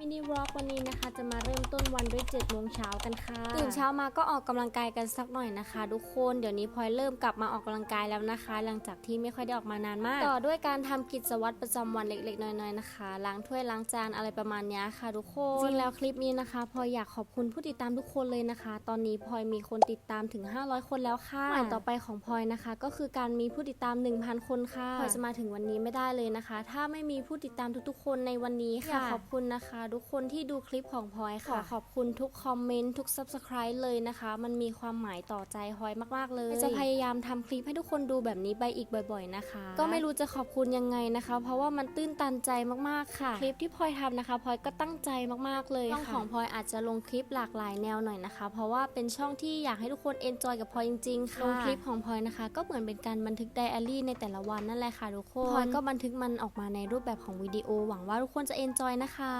มินิวอล์กวันนี้นะคะจะมาเริ่มต้นวันด้วย7โมงเช้ากันค่ะ ตื่นเช้ามาก็ออกกำลังกายกันสักหน่อยนะคะ ทุกคนเดี๋ยวนี้พลอยเริ่มกลับมาออกกำลังกายแล้วนะคะ หลังจากที่ไม่ค่อยได้ออกมานานมาก ต่อด้วยการทำกิจวัตรประจำวันเล็กๆ น้อยๆนะคะล้างถ้วยล้างจานอะไรประมาณเนี้ยค่ะ ทุกคนจริงแล้วคลิปนี้นะคะพลอยอยากขอบคุณผู้ติดตามทุกคนเลยนะคะ ตอนนี้พลอยมีคนติดตามถึง 500 คนแล้วค่ะหมายต่อไปของพลอยนะคะ ก็คือการมีผู้ติดตาม 1,000 คนค่ะพลอยจะมาถึงวันนี้ไม่ได้เลยนะคะ ถ้าไม่มีผู้ติดตามทุกๆ คนในวันนี้ค่ะอยากขอบคุณนะคะทุกคนที่ดูคลิปของพลอยค่ะ ขอบคุณทุกคอมเมนต์ทุก subscribe เลยนะคะ มันมีความหมายต่อใจพลอยมากๆ เลย จะพยายามทำคลิปให้ทุกคนดูแบบนี้ไปอีกบ่อย ๆนะคะ ก็ไม่รู้จะขอบคุณยังไงนะคะ เพราะว่ามันตื้นตันใจมากๆค่ะ คลิปที่พลอยทำนะคะพลอยก็ตั้งใจมากๆเลยช่องของพลอยอาจจะลงคลิปหลากหลายแนวหน่อยนะคะ เพราะว่าเป็นช่องที่อยากให้ทุกคนเอนจอยกับพลอยจริงๆค่ะลงคลิปของพลอยนะคะ ก็เหมือนเป็นการบันทึกไดอารี่ในแต่ละวันนั่นแหละค่ะทุกคนพลอยก็บันทึกมันออกมาในรูปแบบของวิดีโอหวังว่าทุกคนจะเอนจอยนะคะ